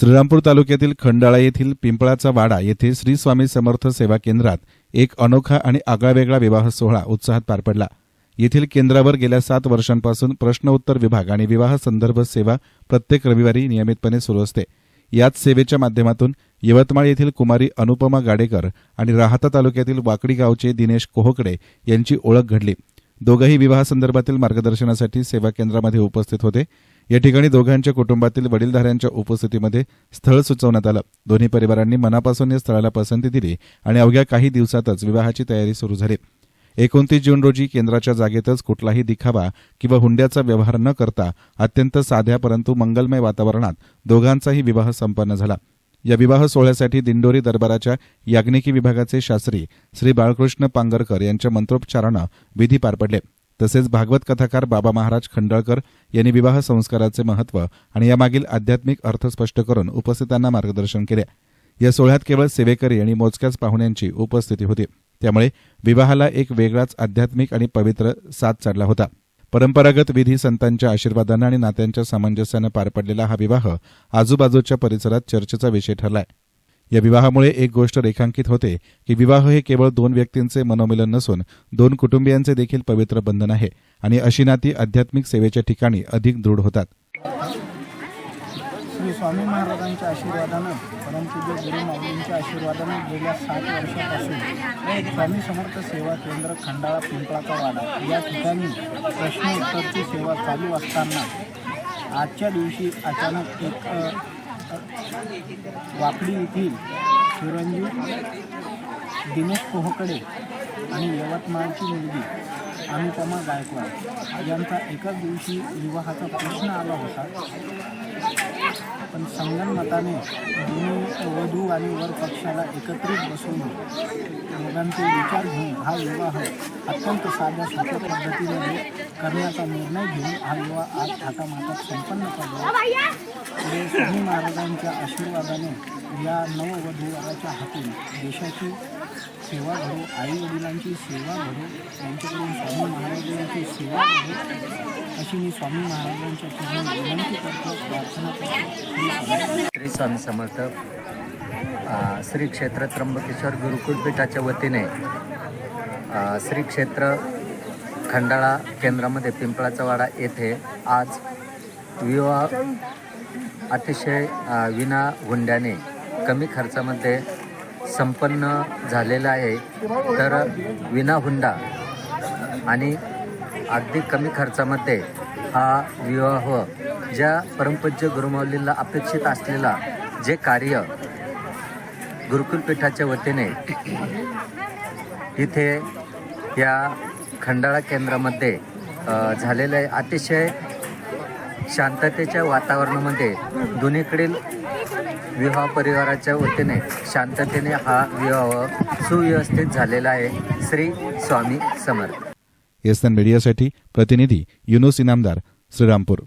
श्रीरामपूर तालुक्यातील खंडाळा येथील पिंपळाचा वाडा येथे श्री स्वामी समर्थ सेवा केंद्रात एक अनोखा आणि आगळावेगळा विवाह सोहळा उत्साहात पार पडला. येथील केंद्रावर गेल्या सात वर्षांपासून प्रश्नोत्तर विभाग आणि विवाह संदर्भ सेवा प्रत्येक रविवारी नियमितपणे सुरू असते. याच सेवेच्या माध्यमातून यवतमाळ येथील कुमारी अनुपमा गाडेकर आणि राहता तालुक्यातील वाकडी गावचे दिनेश कोहकडे यांची ओळख घडली. दोघंही विवाहासंदर्भातील मार्गदर्शनासाठी सेवा केंद्रामध्ये उपस्थित होते. या ठिकाणी दोघांच्या कुटुंबातील वडीलधाऱ्यांच्या उपस्थितीमध्ये स्थळ सुचवण्यात आलं. दोन्ही परिवारांनी मनापासून या स्थळाला पसंती दिली आणि अवघ्या काही दिवसातच विवाहाची तयारी सुरू झाली. एकोणतीस जून रोजी केंद्राच्या जागेतच कुठलाही दिखावा किंवा हुंड्याचा व्यवहार न करता अत्यंत साध्या परंतु मंगलमय वातावरणात दोघांचाही विवाह संपन्न झाला. या विवाह सोहळ्यासाठी दिंडोरी दरबाराच्या याज्ञिकी विभागाचे शास्त्री श्री बाळकृष्ण पांगरकर यांच्या मंत्रोपचारानं विधी पार पडले. तसेच भागवत कथाकार बाबा महाराज खंडळकर यांनी विवाह संस्काराचे महत्त्व आणि यामागील आध्यात्मिक अर्थ स्पष्ट करून उपस्थितांना मार्गदर्शन केले. या सोहळ्यात केवळ सेवेकरी आणि मोजक्याच पाहुण्यांची उपस्थिती होती. त्यामुळे विवाहाला एक वेगळाच आध्यात्मिक आणि पवित्र साथ चढला होता. परंपरागत विधी संतांच्या आशीर्वादानं आणि नात्यांच्या सामंजस्यानं पार पडलेला हा विवाह आजूबाजूच्या परिसरात चर्चेचा विषय ठरलाय. या विवाहामुळे एक गोष्ट रेखांकित होते की विवाह हे केवळ दोन व्यक्तींचे मनोमिलन नसून दोन कुटुंबियांचे देखील पवित्र बंधन आहे आणि अशी नाती आध्यात्मिक सेवेच्या ठिकाणी अधिक दृढ होतात. श्री स्वामी महाराजांच्या आशीर्वादानं परंतु जे गुरु माऊलींच्या आशीर्वादानं गेल्या सात वर्षापासून स्वामी समर्थ सेवा केंद्र खंडाळा पिंपळाचा वाडा या ठिकाणी प्रश्नोत्तरची सेवा चालू असताना आजच्या दिवशी अचानक एक वाकडी येथील चिरंजीव दिनेश कोहकडे आणि यवतमाळची मुलगी अनुपमा गायकवाड यांचा एकाच दिवशी विवाहाचा प्रश्न आला होता. पण संगनमताने दोन्ही वधू आणि वर पक्षाला एकत्रित बसून दोघांचे विचार घेऊन हा विवाह अत्यंत साध्या सोप्या पद्धतीने करण्याचा निर्णय घेऊन हा विवाह आज थाटामाटात संपन्न करला पुढे स्वामी महाराजांच्या आशीर्वादाने या नववधू वराच्या हातून देशाची सेवा घडो आई वडिलांची सेवा घडो त्यांच्याकडून स्वामी महाराजांची सेवा घडो. अशी मी स्वामी महाराजांच्या चरणी विनंती करतो प्रार्थना करतो. श्री स्वामी समर्थ श्री क्षेत्र त्र्यंबकेश्वर गुरुकुलपीठाच्या वतीने श्री क्षेत्र खंडाळा केंद्रामध्ये पिंपळाचा वाडा येथे आज विवाह अतिशय विना हुंड्याने कमी खर्चामध्ये संपन्न झालेला आहे. तर विना हुंडा आणि अगदी कमी खर्चामध्ये हा विवाह ज्या परमपूज्य गुरुमावलीला अपेक्षित असलेला जे कार्य गुरुकुलपीठाच्या वतीने इथे या खंडाळा केंद्रामध्ये झालेलं आहे. अतिशय शांततेच्या वातावरणामध्ये दोन्हीकडील विवाह परिवाराच्या वतीने शांततेने हा विवाह सुव्यवस्थित झालेला आहे. श्री स्वामी समर्थ. एस मीडियासाठी प्रतिनिधी युनुस इनामदार श्रीरामपूर.